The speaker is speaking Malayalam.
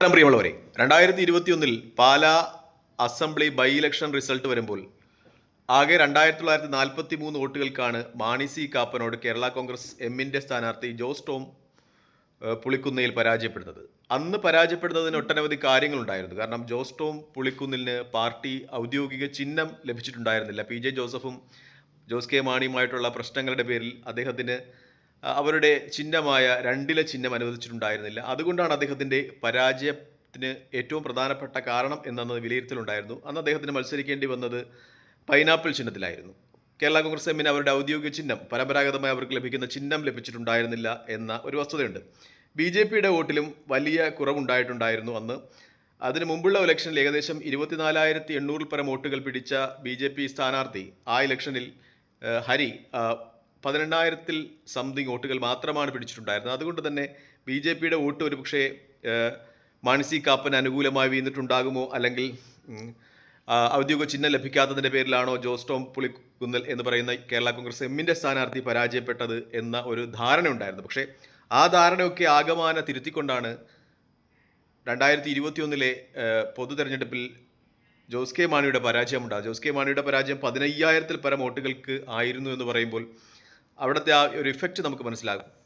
നമസ്കാരം പ്രിയമുള്ളവരെ രണ്ടായിരത്തി ഇരുപത്തിയൊന്നിൽ Pala assembly by election result വരുമ്പോൾ ആകെ രണ്ടായിരത്തി തൊള്ളായിരത്തി നാൽപ്പത്തി മൂന്ന് വോട്ടുകൾക്കാണ് മാണി സി കാപ്പനോട് കേരള കോൺഗ്രസ് എമ്മിന്റെ സ്ഥാനാർത്ഥി ജോസ് ടോം പുളിക്കുന്നയിൽ പരാജയപ്പെടുന്നത്. അന്ന് പരാജയപ്പെടുന്നതിന് ഒട്ടനവധി കാര്യങ്ങളുണ്ടായിരുന്നു. കാരണം ജോസ് ടോം പുളിക്കുന്നിലിന് പാർട്ടി ഔദ്യോഗിക ചിഹ്നം ലഭിച്ചിട്ടുണ്ടായിരുന്നില്ല. പി. ജെ. ജോസഫും ജോസ് കെ മാണിയുമായിട്ടുള്ള പ്രശ്നങ്ങളുടെ പേരിൽ അദ്ദേഹത്തിന് അവരുടെ ചിഹ്നമായ രണ്ടിലെ ചിഹ്നം അനുവദിച്ചിട്ടുണ്ടായിരുന്നില്ല. അതുകൊണ്ടാണ് അദ്ദേഹത്തിന്റെ പരാജയത്തിന് ഏറ്റവും പ്രധാനപ്പെട്ട കാരണം എന്നത് വിലയിരുത്തലുണ്ടായിരുന്നു. അന്ന് അദ്ദേഹത്തിന് മത്സരിക്കേണ്ടി വന്നത് പൈനാപ്പിൾ ചിഹ്നത്തിലായിരുന്നു. കേരള കോൺഗ്രസ് എമ്മിന് അവരുടെ ഔദ്യോഗിക ചിഹ്നം പരമ്പരാഗതമായി അവർക്ക് ലഭിക്കുന്ന ചിഹ്നം ലഭിച്ചിട്ടുണ്ടായിരുന്നില്ല എന്ന ഒരു വസ്തുതയുണ്ട്. ബി ജെ പിയുടെ വോട്ടിലും വലിയ കുറവുണ്ടായിട്ടുണ്ടായിരുന്നു അന്ന്. അതിന് മുമ്പുള്ള ഇലക്ഷനിൽ ഏകദേശം ഇരുപത്തിനാലായിരത്തി എണ്ണൂറിൽ പരം വോട്ടുകൾ പിടിച്ച ബി ജെ പി സ്ഥാനാർത്ഥി ആ ഇലക്ഷനിൽ ഹരി പതിനെണ്ണായിരത്തിൽ സംതിങ് വോട്ടുകൾ മാത്രമാണ് പിടിച്ചിട്ടുണ്ടായിരുന്നത്. അതുകൊണ്ട് തന്നെ ബി ജെ പിയുടെ വോട്ട് ഒരുപക്ഷേ പക്ഷേ മാനസി കാപ്പൻ അനുകൂലമായി വീണിട്ടുണ്ടാകുമോ? അല്ലെങ്കിൽ ഔദ്യോഗിക ചിഹ്നം ലഭിക്കാത്തതിന്റെ പേരിലാണോ ജോസ് ടോം പുളിക്കുന്നൽ എന്ന് പറയുന്ന കേരള കോൺഗ്രസ് എമ്മിന്റെ സ്ഥാനാർത്ഥി പരാജയപ്പെട്ടത് എന്ന ഒരു ധാരണ ഉണ്ടായിരുന്നു പക്ഷേ ആ ധാരണയൊക്കെ ആഗമാന തിരുത്തിക്കൊണ്ടാണ് രണ്ടായിരത്തി ഇരുപത്തിയൊന്നിലെ പൊതു തെരഞ്ഞെടുപ്പിൽ ജോസ് കെ മാണിയുടെ പരാജയം ഉണ്ടാകും ജോസ് കെ മാണിയുടെ പരാജയം പതിനയ്യായിരത്തിൽ പരം വോട്ടുകൾക്ക് ആയിരുന്നു എന്ന് പറയുമ്പോൾ അവിടുത്തെ ആ ഒരു ഇഫക്റ്റ് നമുക്ക് മനസ്സിലാകും.